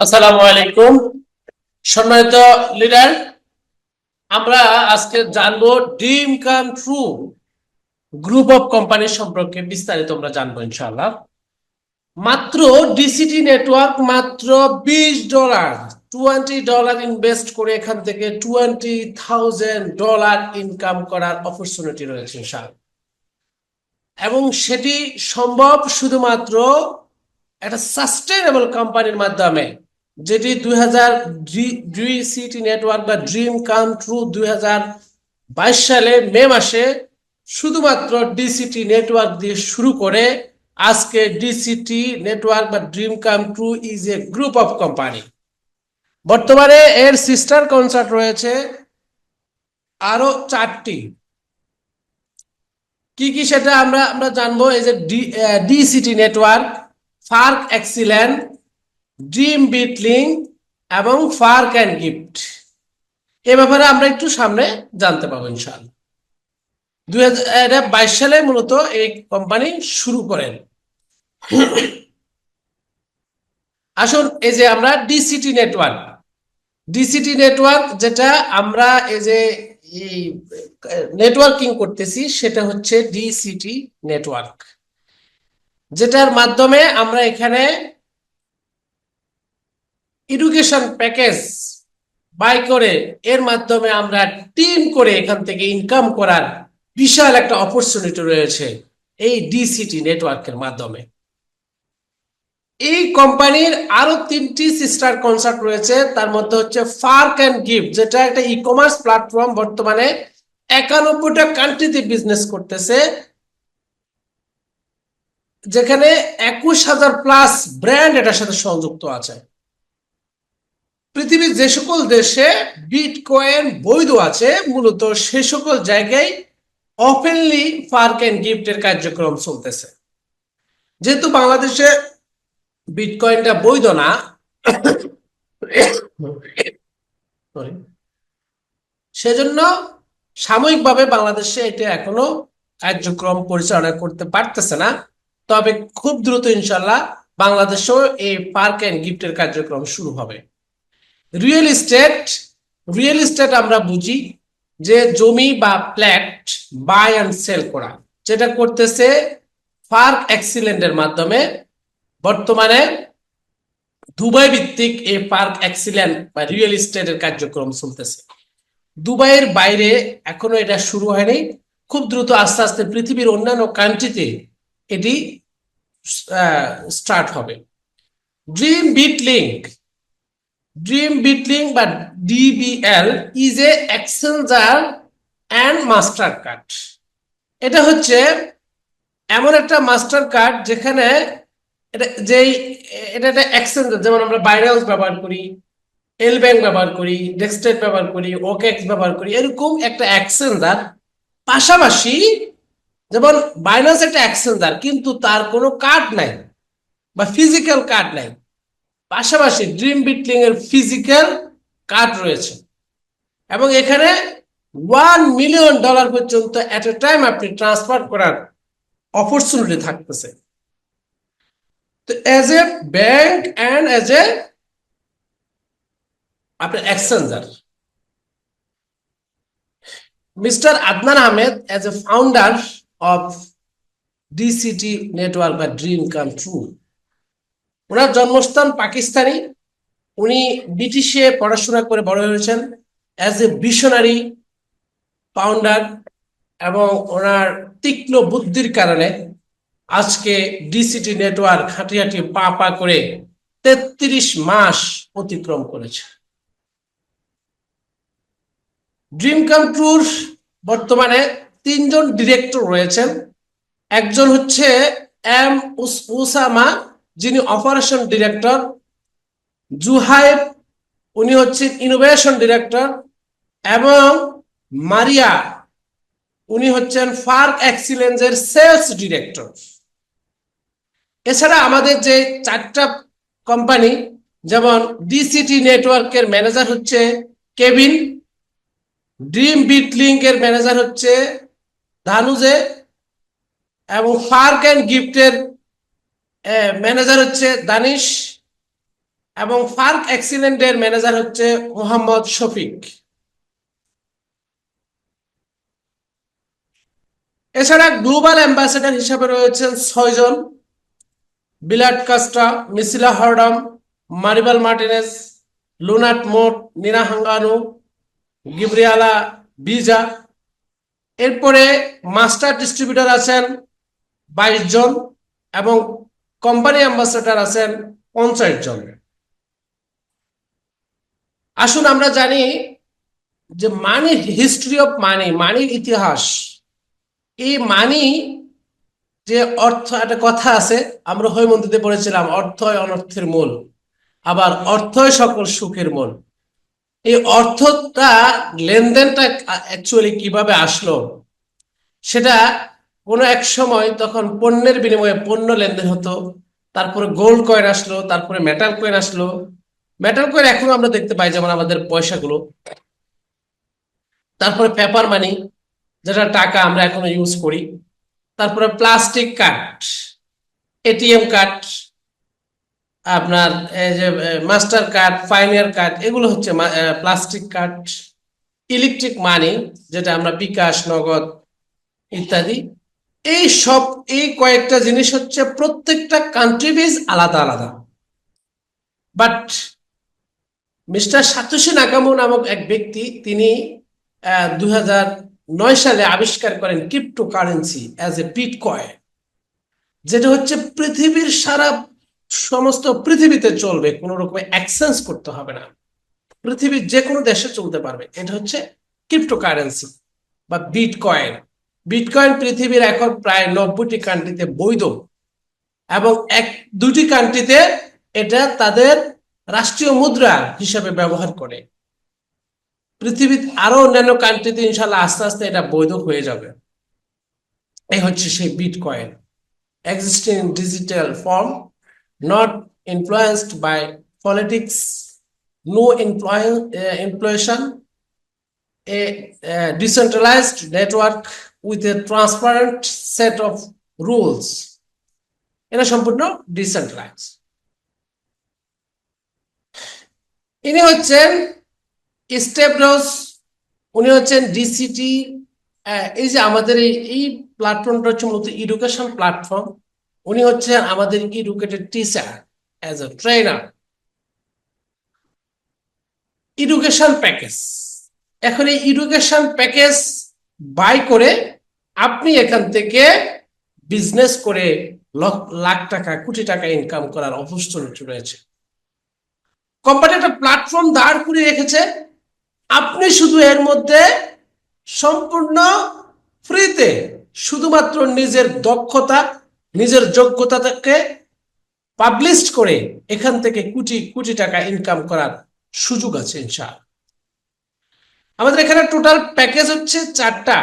আসসালামু আলাইকুম। সম্মানিত লিডার আমরা আজকে জানব come true group of company সম্পর্কে বিস্তারিত আমরা জানব ইনশাআল্লাহ। মাত্র ডিসিটি নেটওয়ার্ক মাত্র বিশ ডলার টোয়েন্টি ডলার ইনভেস্ট করে এখান থেকে টোয়েন্টি থাউজেন্ড ডলার ইনকাম করার অপরচুনিটি রয়েছে এবং সেটি সম্ভব শুধুমাত্র একটা সাস্টেনেবল কোম্পানির মাধ্যমে। যেটি দুই হাজার দুই সিটি নেটওয়ার্ক বা ড্রিম কাম ট্রু দুই হাজার বাইশ সালে মে মাসে শুধুমাত্র ডিসিটি নেটওয়ার্ক দিয়ে শুরু করে আজকে ডিসিটি নেটওয়ার্ক বা dream come true is a group of company. বর্তমানে এর সিস্টার কনসার্ট রয়েছে আরও চারটি। কি কি সেটা আমরা আমরা জানব? এই যে ডিসিটি নেটওয়ার্ক, ফার্ক এক্সিলেন্ট ড্রিম বিটলিং এবং ফার্ক অ্যান্ড গিফট এ ব্যাপারে আমরা একটু সামনে জানতে পাবো ইনশাআল্লাহ। দুই বাইশ সালে মূলত এই কোম্পানি শুরু করেন। আসুন, এই যে আমরা ডিসিটি নেটওয়ার্ক ডিসিটি নেটওয়ার্ক যেটা আমরা এই যে নেটওয়ার্কিং করতেছি, সেটা হচ্ছে ডিসিটি নেটওয়ার্ক যেটার মাধ্যমে আমরা এখানে এডুকেশন প্যাকেজ বাই করে এর মাধ্যমে আমরা টিম করে এখান থেকে ইনকাম করার বিশাল একটা অপরচুনিটি রয়েছে এই ডিসিটি নেটওয়ার্কের মাধ্যমে। এই কোম্পানির আরও তিনটি সিস্টার কনসার্ট রয়েছে, তার মধ্যে হচ্ছে ফার্ক অ্যান্ড গিফট যেটা একটা ই কমার্স প্ল্যাটফর্ম বর্তমানে একানব্বইটা কান্ট্রিতে বিজনেস করতেছে, যেখানে একুশ হাজার প্লাস ব্র্যান্ড এটার সাথে সংযুক্ত আছে। পৃথিবীর যে সকল দেশে বিটকয়েন বৈধ আছে, মূলত সে সকল জায়গায় অপেনলি পার্ক অ্যান্ড গিফটের কার্যক্রম চলতেছে। যেহেতু বাংলাদেশে বিটকয়েনটা বৈধ না সেজন্য সাময়িকভাবে বাংলাদেশে এটা এখনও কার্যক্রম পরিচালনা করতে পারতেছে না। তবে খুব দ্রুত ইনশাল্লাহ বাংলাদেশেও এই পার্ক অ্যান্ড গিফটের কার্যক্রম শুরু হবে। রিয়েল এস্টেট রিয়েল এস্টেট আমরা বুঝি যে জমি বা ফ্ল্যাট বাই অ্যান্ড সেল করা, যেটা করতেছে পার্ক এক্সিলেন্টের মাধ্যমে। বর্তমানে দুবাই ভিত্তিক এই পার্ক এক্সিলেন্ট বা রিয়েল এস্টেটের কার্যক্রম চলতেছে। দুবাইয়ের বাইরে এখনও এটা শুরু হয়নি। খুব দ্রুত আস্তে আস্তে পৃথিবীর অন্যান্য কান্ট্রিতে এটি স্টার্ট হবে। ড্রিম বিট লিঙ্ক ড্রিম বিটলিং বা DBL is a exchanger and master card এটা হচ্ছে এমন একটা মাস্টার কার্ড যেখানে এটা যেই, এটা একটা এক্সচেঞ্জার যেমন আমরা বাইরাউস ব্যবহার করি এল ব্যাংক ব্যবহার করি ডেক্সটেট ব্যবহার করি ওকেক্স ব্যবহার করি, এরকম একটা এক্সচেঞ্জার পাশাপাশি যেমন বাইনান্স একটা এক্সচেঞ্জার কিন্তু তার কোনো কার্ড নাই, বা ফিজিক্যাল কার্ড নাই। পাশাপাশি ড্রিম বিটলিং এর ফিজিক্যাল কার্ড রয়েছে। এবং এখানে ওয়ান মিলিয়ন ডলার পর্যন্ত এট এ টাইম আপনি ট্রান্সফার করার অপরচুনিটি থাকতেছে। তো as a bank and as a আপনার exchanger mister Adnan Ahmed as a founder of DCT network বা ড্রিম কাম ট্রু ওনার জন্মস্থান পাকিস্তানি। উনি ব্রিটিশে পড়াশোনা করে বড় হয়েছেন অ্যাজ এ ভিশনারি ফাউন্ডার এবং ওনার তীক্ষ্ণ বুদ্ধির কারণে আজকে ডিসিটি নেটওয়ার্ক হাঁটি হাঁটি পা পা করে তেত্রিশ মাস অতিক্রম করেছে। ড্রিম কাম ট্যুর বর্তমানে তিনজন ডিরেক্টর রয়েছেন। একজন হচ্ছে এম উসামা যিনি অপারেশন ডিরেক্টর জুহাইব, উনি হচ্ছেন ইনোভেশন ডিরেক্টর এবং মারিয়া, উনি হচ্ছেন ফার্ক এক্সিলেন্সের সেলস ডিরেক্টর এছাড়া আমাদের যে চারটা কোম্পানি যেমন ডিসিটি নেটওয়ার্কের ম্যানেজার হচ্ছে কেবিন ড্রিম বিট লিঙ্ক এর ম্যানেজার হচ্ছে ধানুজে এবং ফার্ক অ্যান্ড গিফটের ম্যানেজার হচ্ছে দানিশ এবং ফার্ক অ্যাক্সিডেন্টের ম্যানেজার হচ্ছে মোহাম্মদ শফিক। এছাড়া গ্লোবাল অ্যাম্বাসেডর হিসাবে রয়েছেন ছয়জন বিলাট কাস্টা, মিসিলা হরডম মারিবাল মার্টিনেস লুনাট মোট, নিনা হাঙ্গানু, গিব্রিয়ালা বিজা। এরপরে মাস্টার ডিস্ট্রিবিউটর আছেন বাইশ জন এবং কোম্পানি অ্যাম্বাসেডর আছেন পঞ্চাশ জন। আসুন আমরা জানি যে মানি হিস্ট্রি অফ মানি মানির ইতিহাস। এই মানি যে অর্থ, একটা কথা আছে, আমরা হৈমন্তীতে পড়েছিলাম, অর্থই অনর্থের মূল, আবার অর্থই সকল সুখের মূল। এই অর্থটা, লেনদেনটা অ্যাকচুয়ালি কীভাবে আসলো? সেটা কোনো এক সময় তখন পণ্যের বিনিময়ে পণ্য লেনদেন হতো, তারপরে গোল্ড কয়েন আসলো, তারপরে মেটাল কয়েন আসলো। মেটাল কয়েন এখনও আমরা দেখতে পাই, যেমন আমাদের পয়সাগুলো। তারপরে পেপার মানি যেটা টাকা আমরা এখনও ইউজ করি। তারপরে প্লাস্টিক কার্ড এটিএম কার্ড আপনার এই যে মাস্টার কার্ড ফাইনার কার্ড এগুলো হচ্ছে প্লাস্টিক কার্ড ইলেকট্রিক মানি যেটা আমরা বিকাশ, নগদ, ইত্যাদি এই সব, এই কয়েকটা জিনিস হচ্ছে প্রত্যেকটা কান্ট্রি বেজ আলাদা আলাদা। বাট মিস্টার সাতোশি নাকামো নামক এক ব্যক্তি, তিনি দুই নয় সালে আবিষ্কার করেন crypto currency as a bitcoin যেটা হচ্ছে পৃথিবীর সারা সমস্ত পৃথিবীতে চলবে, কোনো রকমের এক্সচেঞ্জ করতে হবে না। পৃথিবীর যে কোনো দেশে চলতে পারবে। এটা হচ্ছে ক্রিপ্টো কারেন্সি বা বিট কয়েন বিটকয়েন পৃথিবীর এখন প্রায় নব্বইটি কান্ট্রিতে বৈধ এবং এক, দুটি কান্ট্রিতে এটা তাদের রাষ্ট্রীয় মুদ্রা হিসেবে ব্যবহার করে। পৃথিবীর আরও অন্যান্য কান্ট্রিতে ইনশাল্লাহ আস্তে আস্তে এটা বৈধ হয়ে যাবে। এই হচ্ছে সেই bitcoin. Existing digital form not influenced by politics no inflation a decentralized network with a transparent set of rules. এটা সম্পূর্ণ ডিসেন্ট্রালাইজ ইনি হচ্ছেন স্টেপরস উনি হচ্ছেন ডিসিটি এই যে আমাদের এই এই প্ল্যাটফর্মটা হচ্ছে মূলত এডুকেশন প্ল্যাটফর্ম উনি হচ্ছেন আমাদের educated teacher as a trainer education package এখন এই এডুকেশন প্যাকেজ বাই করে আপনি এখান থেকে বিজনেস করে লাখ টাকা, কোটি টাকা ইনকাম করার অপরচুনিটি রয়েছে। কোম্পানি একটা প্ল্যাটফর্ম দাঁড় করে রেখেছে। আপনি শুধু এর মধ্যে সম্পূর্ণ ফ্রিতে শুধুমাত্র নিজের দক্ষতা, নিজের যোগ্যতাকে পাবলিশ করে এখান থেকে কোটি কোটি টাকা ইনকাম করার সুযোগ আছে, ইনশাআল্লাহ। আমাদের এখানে টোটাল প্যাকেজ হচ্ছে চারটা।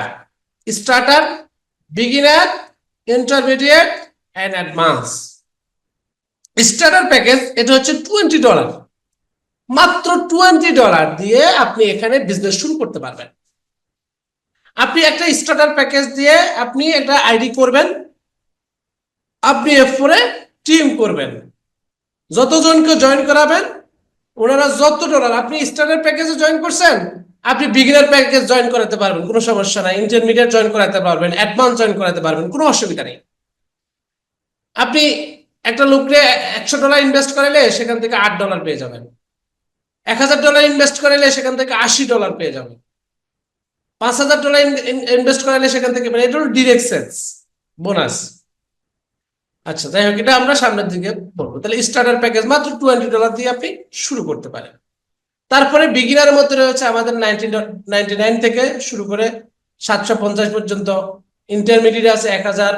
Starter beginner intermediate and advance starter package এটা হচ্ছে টোয়েন্টি ডলার মাত্র টোয়েন্টি ডলার দিয়ে আপনি এখানে বিজনেস শুরু করতে পারবেন। আপনি একটা স্টার্টার প্যাকেজ দিয়ে আপনি একটা আইডি করবেন। আপনি এফ ফোরে টিম করবেন। যতজনকে জয়েন করাবেন, ওনারা যত ডলার আপনি স্টার্টার প্যাকেজে জয়েন করছেন আপনি বিগিনার প্যাকেজ জয়েন করাতে পারবেন, কোনো সমস্যা নাই। ইন্টারমিডিয়েট জয়েন করাতে পারবেন অ্যাডভান্স জয়েন করাতে পারবেন, কোনো অসুবিধা নেই। আপনি একটা লোককে একশো ডলার ইনভেস্ট করালে সেখান থেকে আট ডলার পেয়ে যাবেন। এক হাজার ডলার ইনভেস্ট করালে সেখান থেকে আশি ডলার পেয়ে যাবেন। পাঁচ হাজার ডলার ইনভেস্ট করালে সেখান থেকে এটা হলো ডিরেক্ট বোনাস আচ্ছা যাই হোক, এটা আমরা সামনের দিকে বলব। তাহলে স্টার্টার প্যাকেজ মাত্র টোয়েন্টি ডলার দিয়ে আপনি শুরু করতে পারেন। তারপরে বিগিনার মধ্যে রয়েছে আমাদের নাইনটি নাইন থেকে শুরু করে সাতশো পঞ্চাশ পর্যন্ত। ইন্টারমিডিয়েট আছে এক হাজার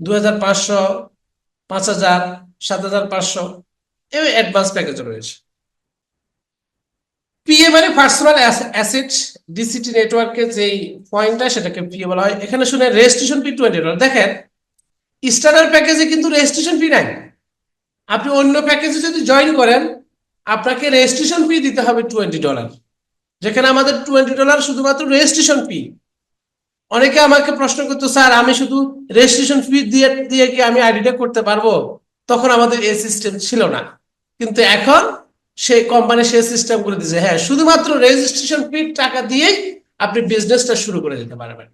দু হাজার পাঁচশো, পাঁচ হাজার, সাত হাজার পাঁচশো। এই অ্যাডভান্স প্যাকেজও রয়েছে। পিএ মানে পার্সোনাল অ্যাসেট ডিসিটি নেটওয়ার্কের যেই পয়েন্টটা সেটাকে পিএ বলা হয়। এখানে শুনে রেজিস্ট্রেশন ফি টোয়েন্টি ডলার দেখেন স্টার্টার প্যাকেজে কিন্তু রেজিস্ট্রেশন ফি নাই। আপনি অন্য প্যাকেজে যদি জয়েন করেন আপনাকে রেজিস্ট্রেশন ফি দিতে হবে টোয়েন্টি ডলার যেখানে আমাদের টোয়েন্টি ডলার শুধুমাত্র রেজিস্ট্রেশন ফি অনেকে আমাকে প্রশ্ন করতো, স্যার, আমি শুধু রেজিস্ট্রেশন ফি দিয়ে দিয়ে কি আমি আইডিটা করতে পারব? তখন আমাদের এই সিস্টেম ছিল না। কিন্তু এখন সে কোম্পানি সে সিস্টেম করে দিয়েছে। হ্যাঁ শুধুমাত্র রেজিস্ট্রেশন ফি টাকা দিয়েই আপনি বিজনেসটা শুরু করে দিতে পারবেন।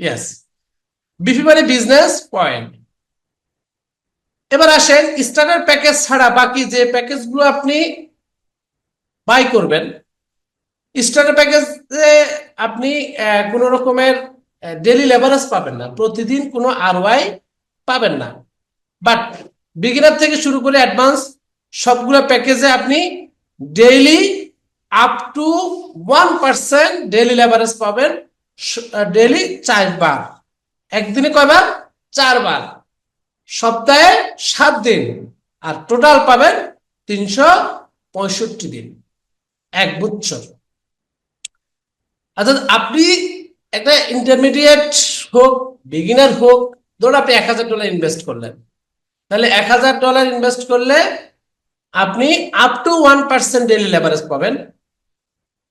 ইয়েস বিপি মানে বিজনেস পয়েন্ট এবার আসেন স্টার্টার প্যাকেজ ছাড়া বাকি যে প্যাকেজগুলো আপনি বাই করবেন। স্টার্টার প্যাকেজে আপনি কোনো রকমের ডেলি লেবারেজ পাবেন না। প্রতিদিন কোনো আরওয়াই পাবেন না। বাট বিগিনার থেকে শুরু করে অ্যাডভান্স সবগুলো প্যাকেজে আপনি daily up to one percent daily leverage পাবেন। ডেইলি চারবার। একদিনে কয়বার? চারবার। সপ্তাহে সাত দিন আর টোটাল পাবেন তিনশো পঁয়ষট্টি দিন। এক বছর। অর্থাৎ আপনি একটা ইন্টারমিডিয়েট হোক বিগিনার হোক, ধরুন আপনি এক হাজার ডলার ইনভেস্ট করলেন। তাহলে এক হাজার ডলার ইনভেস্ট করলে আপনি up to one percent daily leverage পাবেন।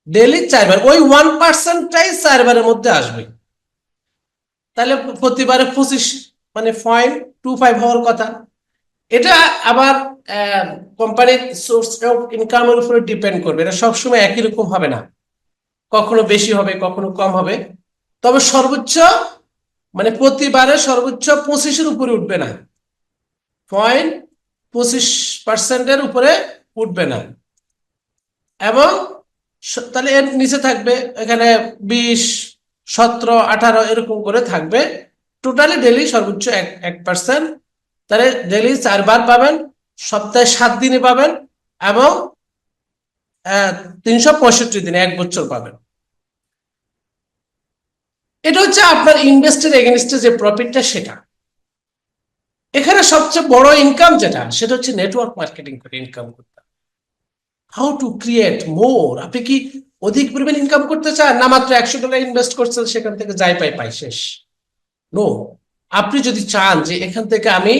ডেলি চারবার ওই ওয়ান পার্সেন্টটাই চারবারের মধ্যে আসবে। তাহলে প্রতিবারে পঁচিশ মানে পয়েন্ট টু ফাইভ হওয়ার কথা। এটা আবার কোম্পানির সোর্স অফ ইনকামের উপরে ডিপেন্ড করবে। এটা সবসময় একই রকম হবে না। কখনো বেশি হবে, কখনো কম হবে। তবে সর্বোচ্চ মানে প্রতিবারে সর্বোচ্চ পঁচিশের উপরে উঠবে না। পয়েন্ট পঁচিশ পার্সেন্টের উপরে উঠবে না। এবং তাহলে এর নিচে থাকবে, এখানে বিশ, সতেরো, আঠারো এরকম করে থাকবে। টোটালি ডেলি সর্বোচ্চ এক এক পার্সেন্ট তাহলে ডেলি চারবার পাবেন, সপ্তাহে সাত দিনে পাবেন এবং তিনশো পঁয়ষট্টি দিনে এক বছর পাবেন। এটা হচ্ছে আপনার ইনভেস্টের এগেনস্টে যে প্রফিটটা সেটা। এখানে সবচেয়ে বড় ইনকাম যেটা, সেটা হচ্ছে নেটওয়ার্ক মার্কেটিং করে ইনকাম করতে। হাউ টু ক্রিয়েট মোর আপনি কি অধিক পরিমাণ ইনকাম করতে চান? না মাত্র একশো ডলার ইনভেস্ট করছেন, সেখান থেকে যাই পাই পাই শেষ। নো আপনি যদি চান যে এখান থেকে আমি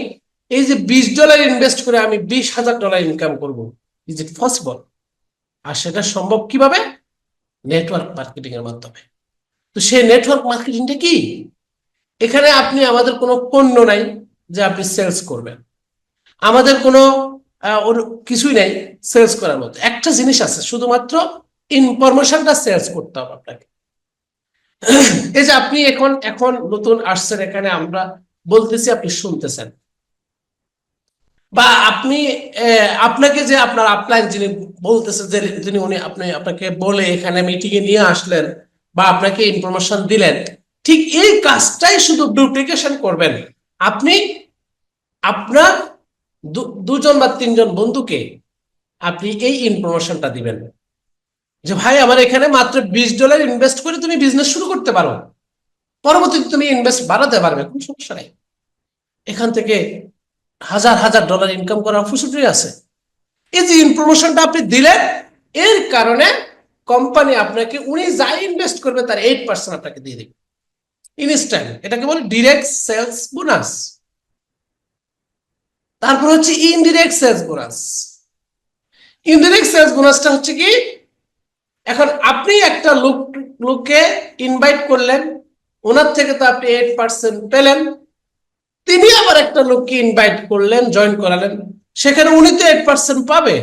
এই যে বিশ ডলার ইনভেস্ট করে আমি বিশ হাজার ডলার ইনকাম করব ইজ ইট পসিবল আর সেটা সম্ভব কীভাবে? নেটওয়ার্ক মার্কেটিং এর মাধ্যমে। তো সেই নেটওয়ার্ক মার্কেটিংটা কি? এখানে আপনি আমাদের কোনো পণ্য নাই যে আপনি সেলস করবেন। আমাদের কোনো কিছুই নাই সেলস করার মতো একটা জিনিস আছে, শুধুমাত্র ইনফরমেশনটা সেলস করতে হবে আপনাকে। এই যে আপনি এখন এখন নতুন আসছেন এখানে, আমরা বলতেছি আপনি শুনতেছেন। বা আপনি আপনাকে যে আপনার আপলাইন যিনি বলতেছে যে যিনি উনি আপনি, আপনাকে বলে এখানে মিটিং এ নিয়ে আসলেন বা আপনাকে ইনফরমেশন দিলেন, ঠিক এই কাজটাই শুধু ডুপ্লিকেশন করবেন। আপনি আপনার দুজন বা তিনজন বন্ধুকে আপনি এই ইনফরমেশনটা দিবেন। যে ভাই, আমার এখানে মাত্র বিশ ডলার ইনভেস্ট করে তুমি বিজনেস শুরু করতে পারো। পরবর্তীতে তুমি ইনভেস্ট বাড়াতে পারবে, কোনো সমস্যা নেই। এখান থেকে হাজার হাজার ডলার ইনকাম করার অপরচুনিটি আছে। এই যে ইনফরমেশনটা আপনি দিলেন, এর কারণে কোম্পানি আপনাকে, উনি যা ইনভেস্ট করবে তার এইট পার্সেন্ট আপনাকে দিয়ে দেবে। ইনস্ট্যান্ট এটাকে বলে ডিরেক্ট সেলস বোনাস তারপর হচ্ছে indirect sales bonus indirect sales বোনাসটা হচ্ছে কি? এখন আপনি একটা লোক লোককে ইনভাইট করলেন, ওনার থেকে তো আপনি এইট পার্সেন্ট পেলেন, তিনি আবার একটা লোককে ইনভাইট করলেন জয়েন করালেন, সেখানে উনি তো এইট পার্সেন্ট পাবে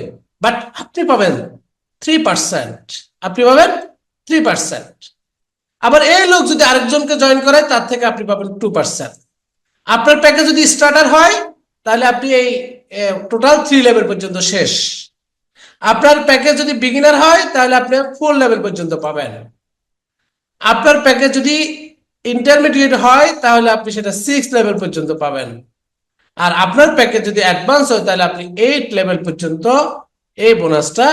বাট আপনি পাবেন থ্রি পার্সেন্ট আপনি পাবেন থ্রি পার্সেন্ট আবার এই লোক যদি আরেকজনকে জয়েন করায় তার থেকে আপনি পাবেন টু পার্সেন্ট আপনার প্যাকেজ যদি স্টার্টার হয়, তাহলে আপনি এই টোটাল থ্রি লেভেল পর্যন্ত শেষ। আপনার প্যাকেজ যদি বিগিনার হয়, তাহলে আপনি ফোর লেভেল পর্যন্ত পাবেন। আপনার প্যাকেজ যদি ইন্টারমিডিয়েট হয়, তাহলে আপনি সেটা সিক্স লেভেল পর্যন্ত পাবেন। আর আপনার প্যাকেজ যদি অ্যাডভান্স হয়, তাহলে আপনি এইট লেভেল পর্যন্ত এই বোনাসটা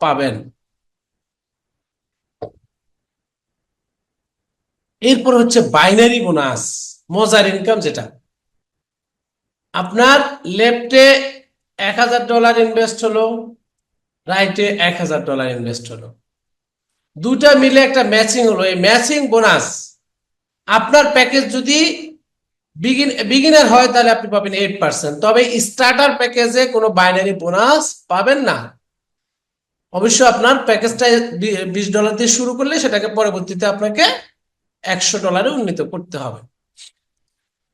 পাবেন। এরপর হচ্ছে বাইনারি বোনাস মজার ইনকাম যেটা। আপনার লেফটে এক হাজার ডলার ইনভেস্ট হলো রাইটে এক হাজার ডলার ইনভেস্ট হলো। দুটা মিলে একটা ম্যাচিং হলো। এই ম্যাচিং বোনাস আপনার প্যাকেজ যদি বিগিন বিগিনার হয়, তাহলে আপনি পাবেন এইট পার্সেন্ট তবে স্টার্টার প্যাকেজে কোনো বাইনারি বোনাস পাবেন না। অবশ্য আপনার প্যাকেজটা বিশ ডলার দিয়ে শুরু করলে সেটাকে পরবর্তীতে আপনাকে একশো ডলারে উন্নীত করতে হবে।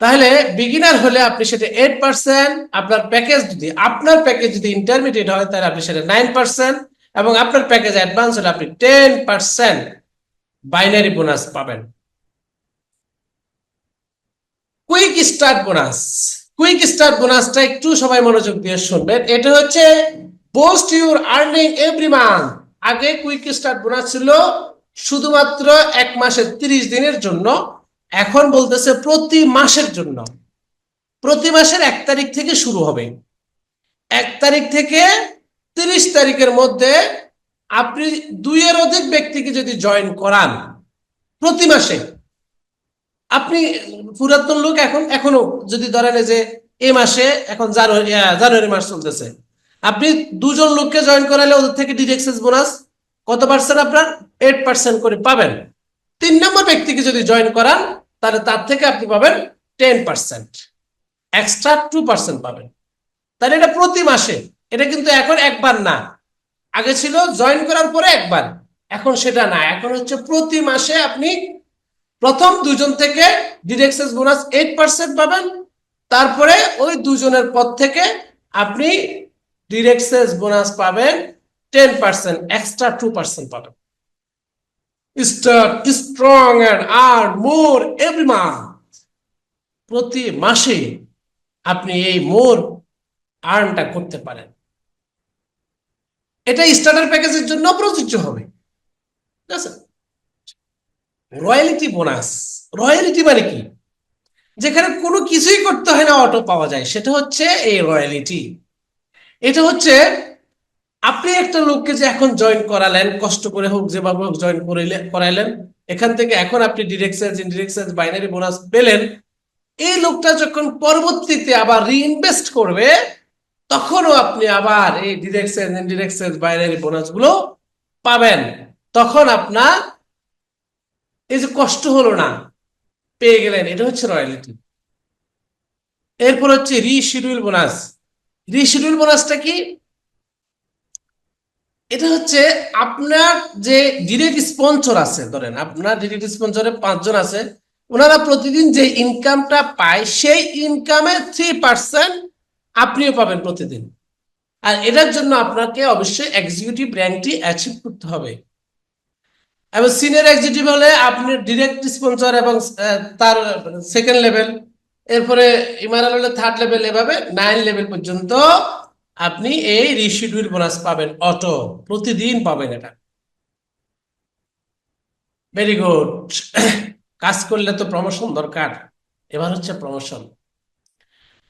তাহলে বিগিনার হলে আপনি সেটা এইট পার্সেন্ট আপনার প্যাকেজ যদি, আপনার প্যাকেজ যদি ইন্টারমিডিয়েট হয়, তাহলে আপনি সেটা নাইন পার্সেন্ট এবং আপনার প্যাকেজ অ্যাডভান্স হলে আপনি টেন পার্সেন্ট বাইনারি বোনাস পাবেন। Quick start bonus quick start বোনাসটা একটু সবাই মনোযোগ দিয়ে শুনবেন। এটা হচ্ছে post your earning every month আগে কুইক স্টার্ট বোনাস ছিল শুধুমাত্র এক মাসের তিরিশ দিনের জন্য। এখন বলতেছে প্রতি মাসের জন্য। প্রতি মাসের এক তারিখ থেকে শুরু হবে। এক তারিখ থেকে তিরিশ তারিখের মধ্যে আপনি দুইয়ের অধিক ব্যক্তিকে যদি জয়েন করান প্রতি মাসে, আপনি পুরাতন লোক এখন, এখনও যদি ধরেন যে এ মাসে, এখন জানুয়ারি জানুয়ারি মাস চলতেছে। আপনি দুজন লোককে জয়েন করালে ওদের থেকে ডিরেক্সেস বোনাস কত পার্সেন্ট আপনার? এইট পার্সেন্ট করে পাবেন। তিন নম্বর ব্যক্তিকে যদি জয়েন করান, তাহলে তার থেকে আপনি পাবেন ten percent extra two percent পাবেন। তাহলে এটা প্রতি মাসে। এটা কিন্তু এখন একবার না। আগে ছিল জয়েন করার পরে একবার। এখন সেটা না। এখন হচ্ছে প্রতি মাসে আপনি প্রথম দুজন থেকে ডিরেক্সেস বোনাস এইট পার্সেন্ট পাবেন। তারপরে ওই দুজনের পর থেকে আপনি ডিরেক্সেস বোনাস পাবেন ten percent extra two percent পাবেন। Start strong and earn more every month প্রতি মাসে আপনি এই মোর আর্নটা করতে পারেন। এটা স্টার্টার প্যাকেজের জন্য প্রযোজ্য হবে। রয়্যালিটি বোনাস রয়্যালিটি মানে কি? যেখানে কোনো কিছুই করতে হয় না অটো পাওয়া যায়। সেটা হচ্ছে এই রয়্যালিটি এটা হচ্ছে আপনি একটা লোককে যে এখন জয়েন করালেন, কষ্ট করে হোক, যেভাবে হোক জয়েন করাইলে করাইলেন, এখান থেকে এখন আপনি ডিরেক্ট সেলস বাইনারি বোনাস পেলেন, এই লোকটা যখন পরবর্তীতে আবার রিইনভেস্ট করবে, তখনও আপনি আবার এই ডিরেক্ট সেলস বাইনারি বোনাসগুলো পাবেন। তখন আপনার এই যে কষ্ট হলো না, পেয়ে গেলেন, এটা হচ্ছে রয়্যালিটি এরপর হচ্ছে রিশিডিউল বোনাস রিশিডিউল বোনাসটা কি? এটা হচ্ছে আপনার যে ডিরেক্ট স্পন্সর আছে, ধরেন আপনার ডিরেক্ট স্পন্সরে পাঁচজন আছে, ওনারা প্রতিদিন যে ইনকামটা পায়, সেই ইনকামের থ্রি পার্সেন্ট আপনিও পাবেন প্রতিদিন। আর এটার জন্য আপনাকে অবশ্যই এক্সিকিউটিভ র্যাঙ্কটি অ্যাচিভ করতে হবে। এবং সিনিয়র এক্সিকিউটিভ হলে আপনি ডিরেক্ট স্পন্সর এবং তার সেকেন্ড লেভেল এরপরে ইমারাল হলে থার্ড লেভেল এভাবে নাইন লেভেল পর্যন্ত আপনি এই রিশিডিউল বোনাস পাবেন অটো, প্রতিদিন পাবেন এটা। ভেরি গুড কাজ করলে তো প্রমোশন দরকার। এবার হচ্ছে প্রমোশন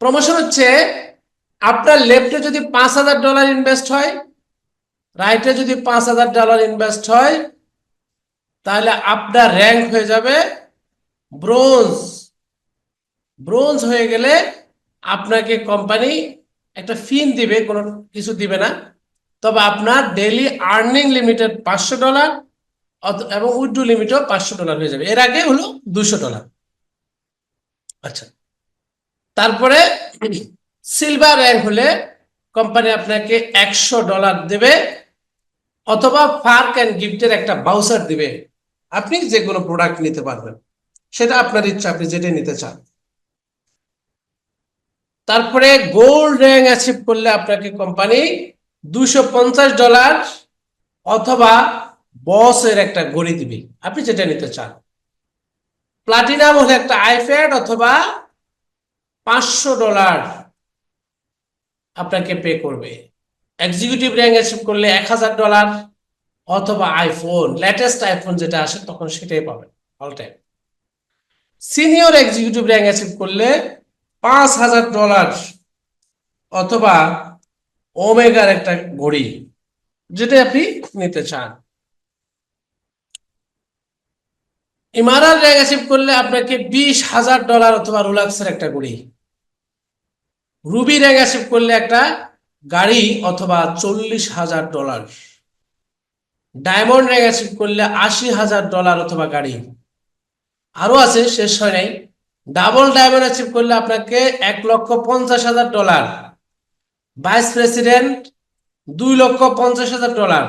প্রমোশন হচ্ছে আপনার লেফটে যদি পাঁচ হাজার ডলার ইনভেস্ট হয় রাইটে যদি পাঁচ হাজার ডলার ইনভেস্ট হয়, তাহলে আপনার র্যাঙ্ক হয়ে যাবে ব্রোঞ্জ ব্রোঞ্জ হয়ে গেলে আপনাকে কোম্পানি একটা ফিন দিবে, কোনো কিছু দিবে না। তবে আপনার ডেইলি আর্নিং লিমিটেড পাঁচশো ডলার এবং উইড্রো লিমিটও পাঁচশো ডলার হয়ে যাবে। এর আগে হলো দুশো ডলার আচ্ছা। তারপরে সিলভার র্যাঙ্ক হলে কোম্পানি আপনাকে একশো ডলার দেবে, অথবা ফার্ক অ্যান্ড গিফটের একটা বাউসার দিবে। আপনি যে কোনো প্রোডাক্ট নিতে পারবেন। সেটা আপনার ইচ্ছা, আপনি যেটা নিতে চান। তারপরে গোল্ড র্যাঙ্ক অ্যাচিভ করলে আপনাকে কোম্পানি দুশো পঞ্চাশ ডলার অথবা বসের একটা গড়ি দিবে। আপনি যেটা নিতে চান। প্লাটিনাম হলে একটা আইপ্যাড অথবা পাঁচশো ডলার আপনাকে পে করবে। এক্সিকিউটিভ র্যাঙ্ক অ্যাচিভ করলে এক হাজার ডলার অথবা আইফোন লেটেস্ট আইফোন যেটা আসে তখন সেটাই পাবেন। All time senior executive rank achieve করলে পাঁচ হাজার ডলার অথবা ওমেগার একটা ঘড়ি যেটা আপনি নিতে চান। ইমারাল অ্যাচিভ করলে আপনাকে বিশ হাজার ডলার অথবা রোলাক্সের একটা ঘড়ি। রুবি অ্যাচিভ করলে একটা গাড়ি অথবা চল্লিশ হাজার ডলার। ডায়মন্ড অ্যাচিভ করলে আশি হাজার ডলার অথবা গাড়ি। আরও আছে, শেষ হয় নাই। ডাবল ডায়মন্ড অ্যাচিভ করলে আপনাকে এক লক্ষ পঞ্চাশ হাজার ডলার ভাইস প্রেসিডেন্ট দুই লক্ষ পঞ্চাশ হাজার ডলার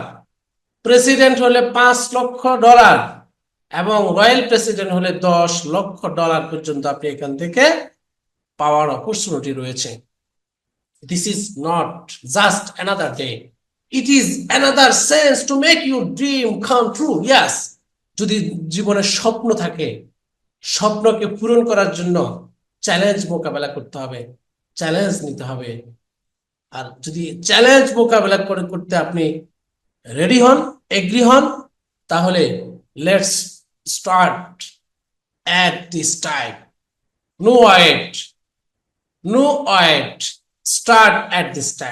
প্রেসিডেন্ট হলে পাঁচ লক্ষ ডলার এবং রয়্যাল প্রেসিডেন্ট হলে দশ লক্ষ ডলার পর্যন্ত আপনি এখান থেকে পাওয়ার অপরচুনিটি রয়েছে। This is not just another day it is another sense to make your dream come true yes যদি জীবনে স্বপ্ন থাকে স্বপ্নকে পূরণ করার জন্য চ্যালেঞ্জ মোকাবেলা করতে হবে চ্যালেঞ্জ নিতে হবে। আর যদি চ্যালেঞ্জ মোকাবেলা করে করতে আপনি রেডি হন এগ্রি হন, তাহলে let's start at this time. No wait no wait start at this time.